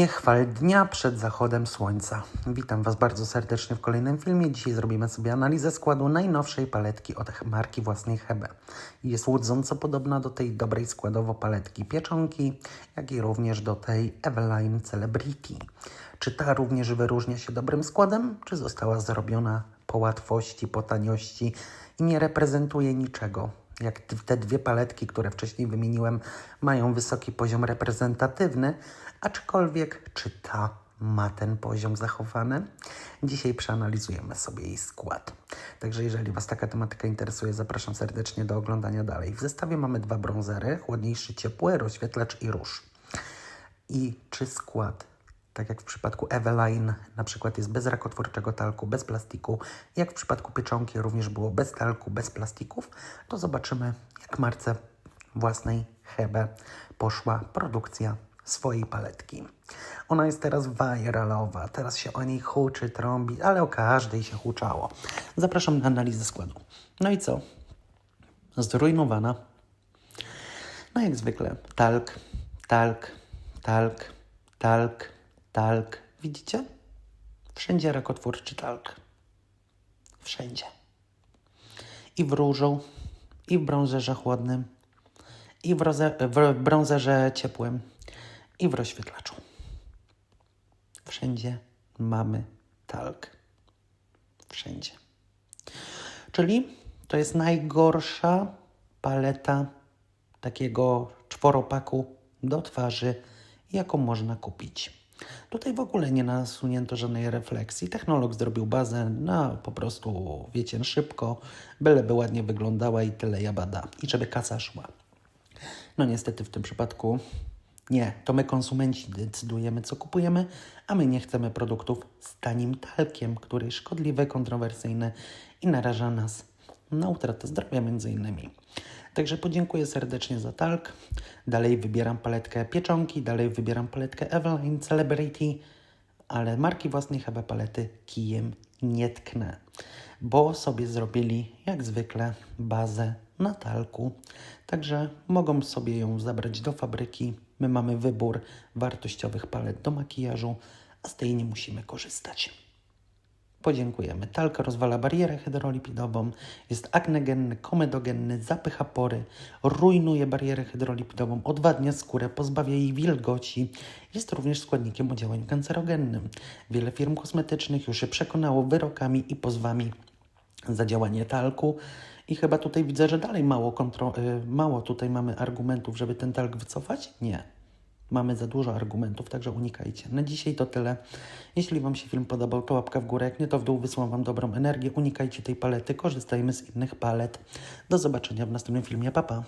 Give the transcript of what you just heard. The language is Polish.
Nie chwal dnia przed zachodem słońca. Witam Was bardzo serdecznie w kolejnym filmie. Dzisiaj zrobimy sobie analizę składu najnowszej paletki od marki własnej Hebe. Jest łudząco podobna do tej dobrej składowo paletki pieczonki, jak i również do tej Eveline Celebrity. Czy ta również wyróżnia się dobrym składem, czy została zrobiona po łatwości, po taniości i nie reprezentuje niczego? Jak te dwie paletki, które wcześniej wymieniłem, mają wysoki poziom reprezentatywny, aczkolwiek czy ta ma ten poziom zachowany? Dzisiaj przeanalizujemy sobie jej skład. Także jeżeli Was taka tematyka interesuje, zapraszam serdecznie do oglądania dalej. W zestawie mamy dwa brązery, chłodniejszy, ciepły, rozświetlacz i róż. I czy skład, tak jak w przypadku Eveline, na przykład jest bez rakotwórczego talku, bez plastiku, jak w przypadku pieczonki również było bez talku, bez plastików, to zobaczymy, jak marce własnej Hebe poszła produkcja swojej paletki. Ona jest teraz viralowa, teraz się o niej huczy, trąbi, ale o każdej się huczało. Zapraszam na analizę składu. No i co? Zrujnowana, no jak zwykle, talk, talk, talk, talk, talk. Widzicie? Wszędzie rakotwórczy talk. Wszędzie. I w różu, i w brązerze chłodnym, i w, roze, w brązerze ciepłym, i w rozświetlaczu. Wszędzie mamy talk. Wszędzie. Czyli to jest najgorsza paleta takiego czworopaku do twarzy, jaką można kupić. Tutaj w ogóle nie nasunięto żadnej refleksji. Technolog zrobił bazę na po prostu, wiecie, szybko, byleby ładnie wyglądała i tyle jabada. I żeby kasa szła. No niestety w tym przypadku nie. To my konsumenci decydujemy, co kupujemy, a my nie chcemy produktów z tanim talkiem, który jest szkodliwy, kontrowersyjny i naraża nas na utratę zdrowia między innymi. Także podziękuję serdecznie za talk. Dalej wybieram paletkę pieczonki, dalej wybieram paletkę Eveline Celebrity, ale marki własnej chyba palety kijem nie tknę, bo sobie zrobili jak zwykle bazę na talku, także mogą sobie ją zabrać do fabryki. My mamy wybór wartościowych palet do makijażu, a z tej nie musimy korzystać. Podziękujemy. Talka rozwala barierę hydrolipidową, jest aknegenny, komedogenny, zapycha pory, rujnuje barierę hydrolipidową, odwadnia skórę, pozbawia jej wilgoci. Jest również składnikiem o działaniu kancerogennym. Wiele firm kosmetycznych już się przekonało wyrokami i pozwami za działanie talku. I chyba tutaj widzę, że dalej mało, kontro- y, mało tutaj mamy argumentów, żeby ten talk wycofać? Nie. Mamy za dużo argumentów, także unikajcie. Na dzisiaj to tyle. Jeśli Wam się film podobał, to łapka w górę. Jak nie, to w dół wysyłam Wam dobrą energię. Unikajcie tej palety, korzystajmy z innych palet. Do zobaczenia w następnym filmie. Pa, pa.